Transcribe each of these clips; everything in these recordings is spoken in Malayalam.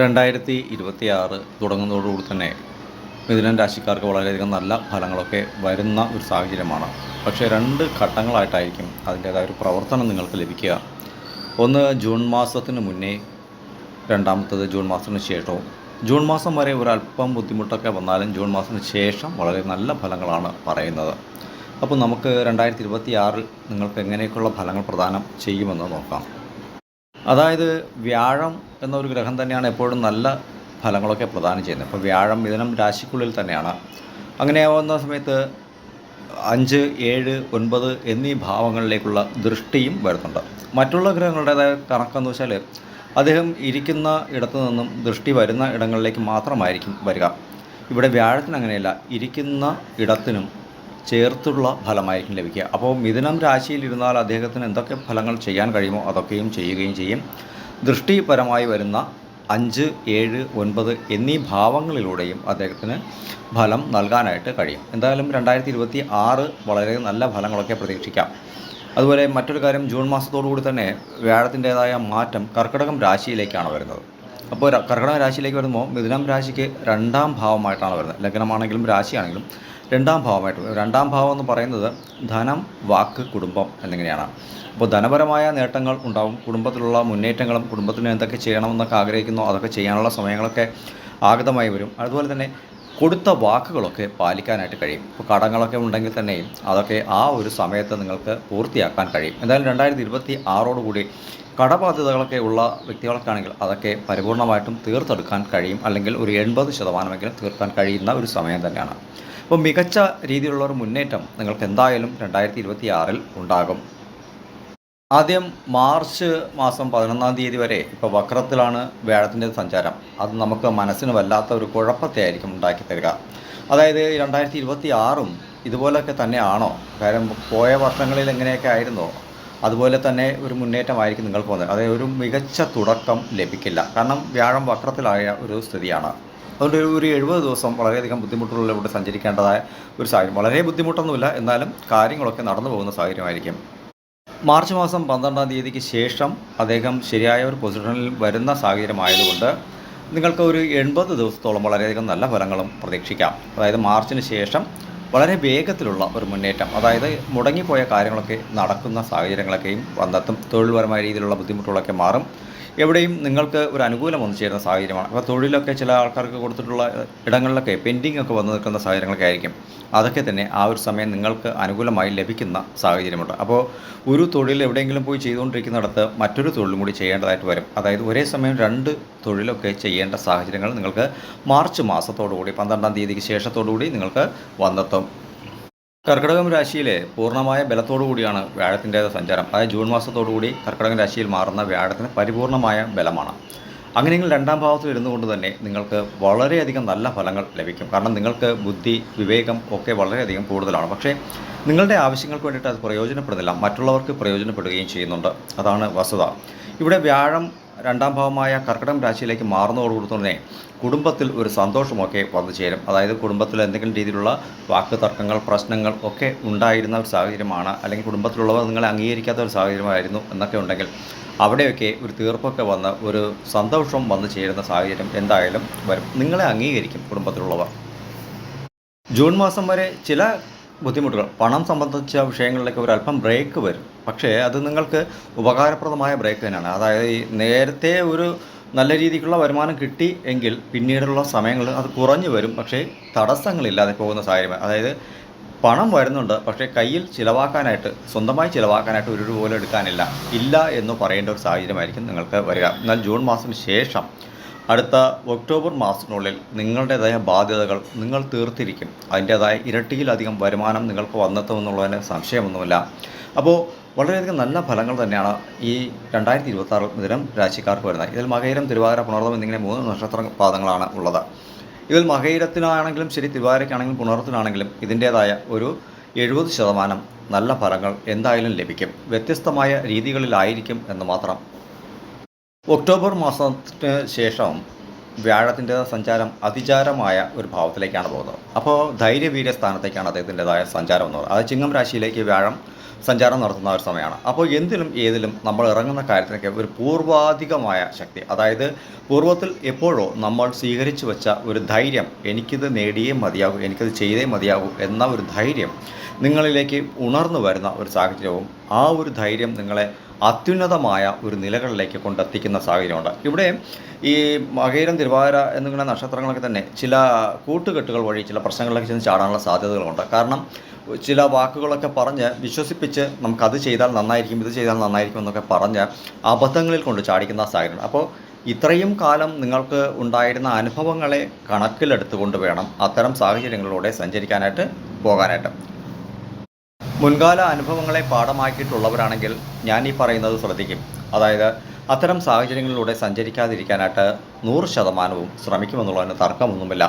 രണ്ടായിരത്തി ഇരുപത്തി ആറ് തുടങ്ങുന്നതോടുകൂടി തന്നെ മിഥുനം രാശിക്കാർക്ക് വളരെയധികം നല്ല ഫലങ്ങളൊക്കെ വരുന്ന ഒരു സാഹചര്യമാണ്. പക്ഷേ രണ്ട് ഘട്ടങ്ങളായിട്ടായിരിക്കും അതിന്റേതായ ഒരു പ്രവർത്തനം നിങ്ങൾക്ക് ലഭിക്കുക. ഒന്ന് ജൂൺ മാസത്തിന് മുന്നേ രണ്ടാമത്തത് ജൂൺ മാസത്തിന് ശേഷവും. ജൂൺ മാസം വരെ ഒരല്പം ബുദ്ധിമുട്ടൊക്കെ വന്നാലും ജൂൺ മാസത്തിന് ശേഷം വളരെ നല്ല ഫലങ്ങളാണ് പറയുന്നത്. അപ്പോൾ നമുക്ക് രണ്ടായിരത്തി ഇരുപത്തി ആറിൽ നിങ്ങൾക്ക് എങ്ങനെയൊക്കെയുള്ള ഫലങ്ങൾ പ്രദാനം ചെയ്യുമെന്ന് നോക്കാം. അതായത് വ്യാഴം എന്നൊരു ഗ്രഹം തന്നെയാണ് എപ്പോഴും നല്ല ഫലങ്ങളൊക്കെ പ്രദാനം ചെയ്യുന്നത്. അപ്പോൾ വ്യാഴം മിഥുനം രാശിക്കുള്ളിൽ തന്നെയാണ്. അങ്ങനെയാവുന്ന സമയത്ത് അഞ്ച് ഏഴ് ഒൻപത് എന്നീ ഭാവങ്ങളിലേക്കുള്ള ദൃഷ്ടിയും വരുന്നുണ്ട്. മറ്റുള്ള ഗ്രഹങ്ങളുടേതായ കണക്കെന്ന് വെച്ചാൽ അദ്ദേഹം ഇരിക്കുന്ന ഇടത്തു നിന്നും ദൃഷ്ടി വരുന്ന ഇടങ്ങളിലേക്ക് മാത്രമായിരിക്കും വരിക. ഇവിടെ വ്യാഴത്തിന് അങ്ങനെയല്ല ഇരിക്കുന്ന ഇടത്തിനും ചേർത്തുള്ള ഫലമായിരിക്കും ലഭിക്കുക. അപ്പോൾ മിഥുനം രാശിയിലിരുന്നാൽ അദ്ദേഹത്തിന് എന്തൊക്കെ ഫലങ്ങൾ ചെയ്യാൻ കഴിയുമോ അതൊക്കെയും ചെയ്യുകയും ചെയ്യും. ദൃഷ്ടിപരമായി വരുന്ന അഞ്ച് ഏഴ് ഒൻപത് എന്നീ ഭാവങ്ങളിലൂടെയും അദ്ദേഹത്തിന് ഫലം നൽകാനായിട്ട് കഴിയും. എന്തായാലും രണ്ടായിരത്തി ഇരുപത്തി ആറ് വളരെ നല്ല ഫലങ്ങളൊക്കെ പ്രതീക്ഷിക്കാം. അതുപോലെ മറ്റൊരു കാര്യം ജൂൺ മാസത്തോടുകൂടി തന്നെ വ്യാഴത്തിന്റേതായ മാറ്റം കർക്കിടകം രാശിയിലേക്കാണ് വരുന്നത്. അപ്പോൾ കർക്കിടക രാശിയിലേക്ക് വരുമ്പോൾ മിഥുനം രാശിക്ക് രണ്ടാം ഭാവമായിട്ടാണ് വരുന്നത്. ലഗ്നമാണെങ്കിലും രാശിയാണെങ്കിലും രണ്ടാം ഭാവമായിട്ട്. രണ്ടാം ഭാവം എന്ന് പറയുന്നത് ധനം വാക്ക് കുടുംബം എന്നിങ്ങനെയാണ്. അപ്പോൾ ധനപരമായ നേട്ടങ്ങൾ ഉണ്ടാവും. കുടുംബത്തിലുള്ള മുന്നേറ്റങ്ങളും കുടുംബത്തിന് എന്തൊക്കെ ചെയ്യണമെന്നൊക്കെ ആഗ്രഹിക്കുന്നു അതൊക്കെ ചെയ്യാനുള്ള സമയങ്ങളൊക്കെ ആഗതമായി വരും. അതുപോലെ തന്നെ കൊടുത്ത വാക്കുകളൊക്കെ പാലിക്കാനായിട്ട് കഴിയും. ഇപ്പോൾ കടങ്ങളൊക്കെ ഉണ്ടെങ്കിൽ തന്നെയും അതൊക്കെ ആ ഒരു സമയത്ത് നിങ്ങൾക്ക് പൂർത്തിയാക്കാൻ കഴിയും. എന്തായാലും രണ്ടായിരത്തി ഇരുപത്തി ആറോടുകൂടി കടബാധ്യതകളൊക്കെ ഉള്ള വ്യക്തികൾക്കാണെങ്കിൽ അതൊക്കെ പരിപൂർണമായിട്ടും തീർത്തെടുക്കാൻ കഴിയും. അല്ലെങ്കിൽ ഒരു എൺപത് ശതമാനമെങ്കിലും തീർക്കാൻ കഴിയുന്ന ഒരു സമയം തന്നെയാണ്. അപ്പോൾ മികച്ച രീതിയിലുള്ള ഒരു മുന്നേറ്റം നിങ്ങൾക്ക് എന്തായാലും രണ്ടായിരത്തി ഇരുപത്തി ഉണ്ടാകും. ആദ്യം മാർച്ച് മാസം പതിനൊന്നാം തീയതി വരെ ഇപ്പോൾ വക്രത്തിലാണ് വേഴത്തിന്റെ സഞ്ചാരം. അത് നമുക്ക് മനസ്സിന് വല്ലാത്ത ഒരു കുഴപ്പത്തെ ആയിരിക്കും ഉണ്ടാക്കി തരിക. അതായത് രണ്ടായിരത്തി ഇരുപത്തി ആറും ഇതുപോലൊക്കെ തന്നെയാണോ? കാര്യം പോയ വർഷങ്ങളിൽ എങ്ങനെയൊക്കെ ആയിരുന്നോ? അതുപോലെ തന്നെ ഒരു മുന്നേറ്റമായിരിക്കും നിങ്ങൾക്ക് പോകുന്നത്. അതായത് ഒരു മികച്ച തുടക്കം ലഭിക്കില്ല. കാരണം വ്യാഴം വക്രത്തിലായ ഒരു സ്ഥിതിയാണ്. അതുകൊണ്ട് ഒരു- എഴുപത് ദിവസം വളരെയധികം ബുദ്ധിമുട്ടുകളിലൂടെ സഞ്ചരിക്കേണ്ടതായ ഒരു സാഹചര്യം. വളരെ ബുദ്ധിമുട്ടൊന്നുമില്ല. എന്നാലും കാര്യങ്ങളൊക്കെ നടന്നു പോകുന്ന സാഹചര്യമായിരിക്കും. മാർച്ച് മാസം പന്ത്രണ്ടാം തീയതിക്ക് ശേഷം അദ്ദേഹം ശരിയായ ഒരു പൊസിഷനിൽ വരുന്ന സാഹചര്യമായതുകൊണ്ട് നിങ്ങൾക്ക് ഒരു എൺപത് ദിവസത്തോളം വളരെയധികം നല്ല ഫലങ്ങളും പ്രതീക്ഷിക്കാം. അതായത് മാർച്ചിന് ശേഷം വളരെ വേഗത്തിലുള്ള ഒരു മുന്നേറ്റം. അതായത് മുടങ്ങിപ്പോയ കാര്യങ്ങളൊക്കെ നടക്കുന്ന സാഹചര്യങ്ങളൊക്കെയും വന്നെത്തും തൊഴിൽപരമായ രീതിയിലുള്ള ബുദ്ധിമുട്ടുകളൊക്കെ മാറും. എവിടെയും നിങ്ങൾക്ക് ഒരു അനുകൂലം വന്നു ചേരുന്ന സാഹചര്യമാണ്. അപ്പോൾ തൊഴിലൊക്കെ ചില ആൾക്കാർക്ക് കൊടുത്തിട്ടുള്ള ഇടങ്ങളിലൊക്കെ പെൻഡിങ് ഒക്കെ വന്നു നിൽക്കുന്ന സാഹചര്യങ്ങളൊക്കെ ആയിരിക്കും. അതൊക്കെ തന്നെ ആ ഒരു സമയം നിങ്ങൾക്ക് അനുകൂലമായി ലഭിക്കുന്ന സാഹചര്യമുണ്ട്. അപ്പോൾ ഒരു തൊഴിൽ എവിടെയെങ്കിലും പോയി ചെയ്തുകൊണ്ടിരിക്കുന്നിടത്ത് മറ്റൊരു തൊഴിലും കൂടി ചെയ്യേണ്ടതായിട്ട് വരും. അതായത് ഒരേ സമയം രണ്ട് തൊഴിലൊക്കെ ചെയ്യേണ്ട സാഹചര്യങ്ങൾ നിങ്ങൾക്ക് മാർച്ച് മാസത്തോടുകൂടി പന്ത്രണ്ടാം തീയതിക്ക് ശേഷത്തോടുകൂടി നിങ്ങൾക്ക് വന്നെത്തും. കർക്കിടകം രാശിയിലെ പൂർണമായ കൂടിയാണ് വ്യാഴത്തിന്റെ സഞ്ചാരം. അതായത് ജൂൺ മാസത്തോടുകൂടി കർക്കിടകം രാശിയിൽ മാറുന്ന വ്യാഴത്തിന് പരിപൂർണമായ ബലമാണ്. അങ്ങനെ അങ്ങനെയെങ്കിൽ രണ്ടാം ഭാവത്തിൽ ഇരുന്നു കൊണ്ട് തന്നെ നിങ്ങൾക്ക് വളരെയധികം നല്ല ഫലങ്ങൾ ലഭിക്കും. കാരണം നിങ്ങൾക്ക് ബുദ്ധി വിവേകം ഒക്കെ വളരെയധികം കൂടുതലാണ്. പക്ഷേ നിങ്ങളുടെ ആവശ്യങ്ങൾക്ക് വേണ്ടിയിട്ട് അത് പ്രയോജനപ്പെടുന്നില്ല. മറ്റുള്ളവർക്ക് പ്രയോജനപ്പെടുകയും ചെയ്യുന്നുണ്ട്. അതാണ് വസ്തുത. ഇവിടെ വ്യാഴം രണ്ടാം ഭാവമായ കർക്കിടകം രാശിയിലേക്ക് മാറുന്നതോടുകൂടി തന്നെ കുടുംബത്തിൽ ഒരു സന്തോഷമൊക്കെ വന്നു ചേരും. അതായത് കുടുംബത്തിൽ എന്തെങ്കിലും രീതിയിലുള്ള വാക്ക് തർക്കങ്ങൾ പ്രശ്നങ്ങൾ ഒക്കെ ഉണ്ടായിരുന്ന ഒരു സാഹചര്യമാണ്. അല്ലെങ്കിൽ കുടുംബത്തിലുള്ളവർ നിങ്ങളെ അംഗീകരിക്കാത്ത ഒരു സാഹചര്യമായിരുന്നു എന്നൊക്കെ ഉണ്ടെങ്കിൽ അവിടെയൊക്കെ ഒരു തീർപ്പൊക്കെ വന്ന് ഒരു സന്തോഷം വന്നു ചേരുന്ന സാഹചര്യം എന്തായാലും വരും. നിങ്ങളെ അംഗീകരിക്കും കുടുംബത്തിലുള്ളവർ. ജൂൺ മാസം വരെ ചില ബുദ്ധിമുട്ടുകൾ. പണം സംബന്ധിച്ച വിഷയങ്ങളിലൊക്കെ ഒരു അല്പം ബ്രേക്ക് വരും. പക്ഷേ അത് നിങ്ങൾക്ക് ഉപകാരപ്രദമായ ബ്രേക്ക് തന്നെയാണ്. അതായത് ഈ നേരത്തെ ഒരു നല്ല രീതിക്കുള്ള വരുമാനം കിട്ടി എങ്കിൽ പിന്നീടുള്ള സമയങ്ങളിൽ അത് കുറഞ്ഞു വരും. പക്ഷേ തടസ്സങ്ങളില്ലാതെ പോകുന്ന സാഹചര്യം അതായത് പണം വരുന്നുണ്ട് പക്ഷേ കയ്യിൽ ചിലവാക്കാനായിട്ട് സ്വന്തമായി ചിലവാക്കാനായിട്ട് ഒരു രൂപ പോലും എടുക്കാനില്ല. ഇല്ല എന്ന് പറയേണ്ട ഒരു സാഹചര്യമായിരിക്കും നിങ്ങൾക്ക് വരിക. എന്നാൽ ജൂൺ മാസത്തിന് ശേഷം അടുത്ത ഒക്ടോബർ മാസത്തിനുള്ളിൽ നിങ്ങളുടേതായ ബാധ്യതകൾ നിങ്ങൾ തീർത്തിരിക്കും. അതിന്റേതായ ഇരട്ടിയിലധികം വരുമാനം നിങ്ങൾക്ക് വന്നെത്തുമെന്നുള്ളതിന് സംശയമൊന്നുമില്ല. അപ്പോൾ വളരെയധികം നല്ല ഫലങ്ങൾ തന്നെയാണ് ഈ രണ്ടായിരത്തി ഇരുപത്തി ആറ് മിഥുനം രാശിക്കാർക്ക് വരുന്നത്. ഇതിൽ മകയിരം തിരുവാതിര പുണർതം എന്നിങ്ങനെ മൂന്ന് നക്ഷത്ര പാദങ്ങളാണ് ഉള്ളത്. ഇതിൽ മകയിരത്തിനാണെങ്കിലും ശരി തിരുവാതിരയ്ക്കാണെങ്കിലും പുണർത്തിനാണെങ്കിലും ഇതിന്റേതായ ഒരു എഴുപത് ശതമാനം നല്ല ഫലങ്ങൾ എന്തായാലും ലഭിക്കും. വ്യത്യസ്തമായ രീതികളിലായിരിക്കും എന്ന് മാത്രം. ഒക്ടോബർ മാസത്തിന് ശേഷം വ്യാഴത്തിന്റെ സഞ്ചാരം അതിചാരമായ ഒരു ഭാവത്തിലേക്കാണ് പോകുന്നത്. അപ്പോൾ ധൈര്യവീര്യ സ്ഥാനത്തേക്കാണ് അദ്ദേഹത്തിന്റെതായ സഞ്ചാരം എന്ന് പറയുന്നത്. അത് ചിങ്ങം രാശിയിലേക്ക് വ്യാഴം സഞ്ചാരം നടത്തുന്ന ഒരു സമയമാണ്. അപ്പോൾ എന്തിലും ഏതിലും നമ്മൾ ഇറങ്ങുന്ന കാര്യത്തിനൊക്കെ ഒരു പൂർവാധികമായ ശക്തി അതായത് പൂർവത്തിൽ എപ്പോഴോ നമ്മൾ സ്വീകരിച്ചു വെച്ച ഒരു ധൈര്യം എനിക്കിത് നേടിയേ മതിയാകൂ എനിക്കത് ചെയ്തേ മതിയാകൂ എന്ന ഒരു ധൈര്യം നിങ്ങളിലേക്ക് ഉണർന്നു വരുന്ന ഒരു സാഹചര്യവും ആ ഒരു ധൈര്യം നിങ്ങളെ അത്യുന്നതമായ ഒരു നിലകളിലേക്ക് കൊണ്ടെത്തിക്കുന്ന സാഹചര്യമുണ്ട്. ഇവിടെ ഈ മകയിരം തിരുവാതിര എന്നിങ്ങനെ നക്ഷത്രങ്ങളൊക്കെ തന്നെ ചില കൂട്ടുകെട്ടുകൾ വഴി ചില പ്രശ്നങ്ങളിലേക്ക് ചെന്ന് ചാടാനുള്ള സാധ്യതകളുണ്ട്. കാരണം ചില വാക്കുകളൊക്കെ പറഞ്ഞ് വിശ്വസിപ്പിച്ച് നമുക്കത് ചെയ്താൽ നന്നായിരിക്കും ഇത് ചെയ്താൽ നന്നായിരിക്കും എന്നൊക്കെ പറഞ്ഞ് അബദ്ധങ്ങളിൽ കൊണ്ട് ചാടിക്കുന്ന സാഹചര്യം അപ്പോൾ ഇത്രയും കാലം നിങ്ങൾക്ക് ഉണ്ടായിരുന്ന അനുഭവങ്ങളെ കണക്കിലെടുത്തുകൊണ്ട് വേണം അത്തരം സാഹചര്യങ്ങളിലൂടെ സഞ്ചരിക്കാനായിട്ട് പോകാനായിട്ട്. മുൻകാല അനുഭവങ്ങളെ പാഠമാക്കിയിട്ടുള്ളവരാണെങ്കിൽ ഞാൻ ഈ പറയുന്നത് ശ്രദ്ധിക്കും. അതായത് അത്തരം സാഹചര്യങ്ങളിലൂടെ സഞ്ചരിക്കാതിരിക്കാനായിട്ട് നൂറ് ശതമാനവും ശ്രമിക്കുമെന്നുള്ളതിന് തർക്കമൊന്നുമില്ല.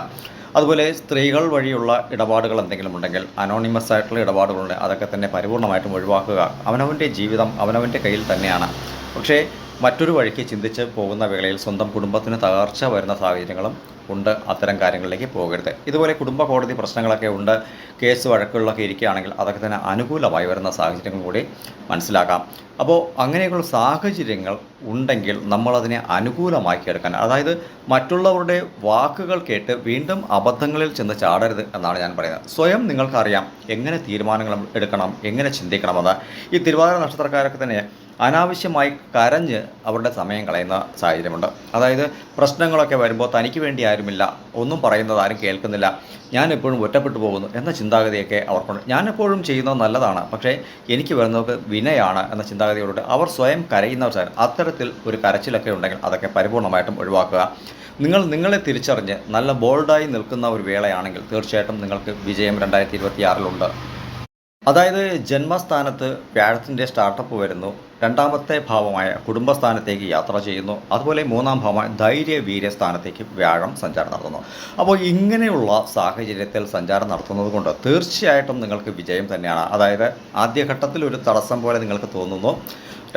അതുപോലെ സ്ത്രീകൾ വഴിയുള്ള ഇടപാടുകൾ എന്തെങ്കിലും ഉണ്ടെങ്കിൽ അനോണിമസ് ആയിട്ടുള്ള ഇടപാടുകളുണ്ട്. അതൊക്കെ തന്നെ പരിപൂർണമായിട്ടും ഒഴിവാക്കുക. അവനവന്റെ ജീവിതം അവനവന്റെ കയ്യിൽ തന്നെയാണ്. പക്ഷേ മറ്റൊരു വഴിക്ക് ചിന്തിച്ച് പോകുന്ന വേളയിൽ സ്വന്തം കുടുംബത്തിന് തകർച്ച വരുന്ന സാഹചര്യങ്ങളും ഉണ്ട്. അത്തരം കാര്യങ്ങളിലേക്ക് പോകരുത്. ഇതുപോലെ കുടുംബ കോടതി പ്രശ്നങ്ങളൊക്കെ ഉണ്ട്. കേസ് വഴക്കുകളിലൊക്കെ ഇരിക്കുകയാണെങ്കിൽ അതൊക്കെ തന്നെ അനുകൂലമായി വരുന്ന സാഹചര്യങ്ങൾ കൂടി മനസ്സിലാക്കാം. അപ്പോൾ അങ്ങനെയൊക്കെയുള്ള സാഹചര്യങ്ങൾ ഉണ്ടെങ്കിൽ നമ്മളതിനെ അനുകൂലമാക്കി എടുക്കാൻ അതായത് മറ്റുള്ളവരുടെ വാക്കുകൾ കേട്ട് വീണ്ടും അബദ്ധങ്ങളിൽ ചെന്ന് ചാടരുത് എന്നാണ് ഞാൻ പറയുന്നത്. സ്വയം നിങ്ങൾക്കറിയാം എങ്ങനെ തീരുമാനങ്ങൾ എടുക്കണം എങ്ങനെ ചിന്തിക്കണമെന്ന്. ഈ തിരുവാതിര നക്ഷത്രക്കാരൊക്കെ തന്നെ അനാവശ്യമായി കരഞ്ഞ് അവരുടെ സമയം കളയുന്ന സാഹചര്യമുണ്ട്. അതായത് പ്രശ്നങ്ങളൊക്കെ വരുമ്പോൾ തനിക്ക് വേണ്ടി ആരുമില്ല ഒന്നും പറയുന്നത് ആരും കേൾക്കുന്നില്ല ഞാൻ എപ്പോഴും ഒറ്റപ്പെട്ടു പോകുന്നു എന്ന ചിന്താഗതിയൊക്കെ അവർക്കുണ്ട്. ഞാനെപ്പോഴും ചെയ്യുന്നത് നല്ലതാണ് പക്ഷേ എനിക്ക് വരുന്നവർക്ക് വിനയാണ് എന്ന ചിന്താഗതിയോട് അവർ സ്വയം കരയുന്നവർ അത്തരത്തിൽ ഒരു കരച്ചിലൊക്കെ ഉണ്ടെങ്കിൽ അതൊക്കെ പരിപൂർണമായിട്ടും ഒഴിവാക്കുക. നിങ്ങൾ നിങ്ങളെ തിരിച്ചറിഞ്ഞ് നല്ല ബോൾഡായി നിൽക്കുന്ന ഒരു വേളയാണെങ്കിൽ തീർച്ചയായിട്ടും നിങ്ങൾക്ക് വിജയം രണ്ടായിരത്തി ഇരുപത്തിയാറിലുണ്ട് അതായത് ജന്മസ്ഥാനത്ത് വ്യാഴത്തിന്റെ സ്റ്റാർട്ടപ്പ് വരുന്നു. രണ്ടാമത്തെ ഭാവമായ കുടുംബസ്ഥാനത്തേക്ക് യാത്ര ചെയ്യുന്നു. അതുപോലെ മൂന്നാം ഭാവമായ ധൈര്യ വീര്യ സ്ഥാനത്തേക്ക് വ്യാഴം സഞ്ചാരം നടത്തുന്നു. അപ്പോൾ ഇങ്ങനെയുള്ള സാഹചര്യത്തിൽ സഞ്ചാരം നടത്തുന്നത് കൊണ്ട് തീർച്ചയായിട്ടും നിങ്ങൾക്ക് വിജയം തന്നെയാണ്. അതായത് ആദ്യഘട്ടത്തിൽ ഒരു തടസ്സം പോലെ നിങ്ങൾക്ക് തോന്നുന്നു.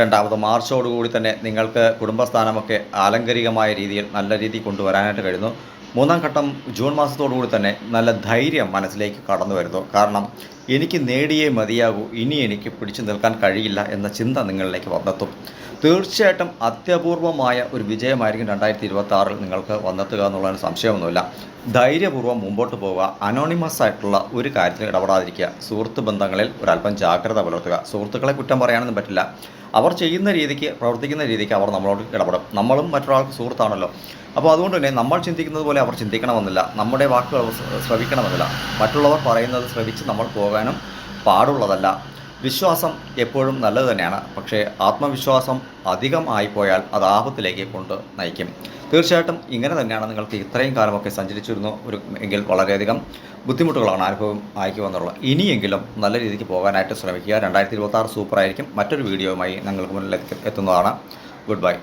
രണ്ടാമത് മാർച്ചോടുകൂടി തന്നെ നിങ്ങൾക്ക് കുടുംബസ്ഥാനമൊക്കെ ആലങ്കരികമായ രീതിയിൽ നല്ല രീതിയിൽ കൊണ്ടുവരാനായിട്ട് കഴിയുന്നു. മൂന്നാം ഘട്ടം ജൂൺ മാസത്തോടുകൂടി തന്നെ നല്ല ധൈര്യം മനസ്സിലേക്ക് കടന്നു വരുന്നു. കാരണം എനിക്ക് നേടിയേ മതിയാകൂ ഇനി എനിക്ക് പിടിച്ചു നിൽക്കാൻ കഴിയില്ല എന്ന ചിന്ത നിങ്ങളിലേക്ക് വന്നെത്തും. തീർച്ചയായിട്ടും അത്യപൂർവമായ ഒരു വിജയമായിരിക്കും രണ്ടായിരത്തി ഇരുപത്തി ആറിൽ നിങ്ങൾക്ക് വന്നെത്തുക എന്നുള്ളതിന് സംശയമൊന്നുമില്ല. ധൈര്യപൂർവം മുമ്പോട്ട് പോവുക അനോണിമസ് ആയിട്ടുള്ള ഒരു കാര്യത്തിൽ ഇടപെടാതിരിക്കുക സുഹൃത്ത് ബന്ധങ്ങളിൽ ഒരല്പം ജാഗ്രത പുലർത്തുക. സുഹൃത്തുക്കളെ കുറ്റം പറയാനൊന്നും പറ്റില്ല. അവർ ചെയ്യുന്ന രീതിക്ക് പ്രവർത്തിക്കുന്ന രീതിക്ക് അവർ നമ്മളോട് ഇടപെടും. നമ്മളും മറ്റൊരാൾക്ക് സുഹൃത്താണല്ലോ. അപ്പോൾ അതുകൊണ്ട് തന്നെ നമ്മൾ ചിന്തിക്കുന്നത് പോലെ അവർ ചിന്തിക്കണമെന്നില്ല. നമ്മുടെ വാക്കുകൾ ശ്രവിക്കണമെന്നില്ല. മറ്റുള്ളവർ പറയുന്നത് ശ്രവിച്ച് നമ്മൾ പോകാനും പാടുള്ളതല്ല. വിശ്വാസം എപ്പോഴും നല്ലത് തന്നെയാണ്. പക്ഷേ ആത്മവിശ്വാസം അധികം ആയിപ്പോയാൽ അത് ആപത്തിലേക്ക് കൊണ്ട് നയിക്കും. തീർച്ചയായിട്ടും ഇങ്ങനെ തന്നെയാണ് നിങ്ങൾക്ക് ഇത്രയും കാലമൊക്കെ സഞ്ചരിച്ചിരുന്നു ഒരു എങ്കിൽ വളരെയധികം ബുദ്ധിമുട്ടുകളാണ് അനുഭവം ആയിക്ക് വന്നുള്ളത് ഇനിയെങ്കിലും നല്ല രീതിക്ക് പോകാനായിട്ട് ശ്രമിക്കുക. രണ്ടായിരത്തി ഇരുപത്തി ആറ് സൂപ്പറായിരിക്കും. മറ്റൊരു വീഡിയോയുമായി നിങ്ങൾക്ക് മുന്നിൽ എത്തുന്നതാണ്. Good bye.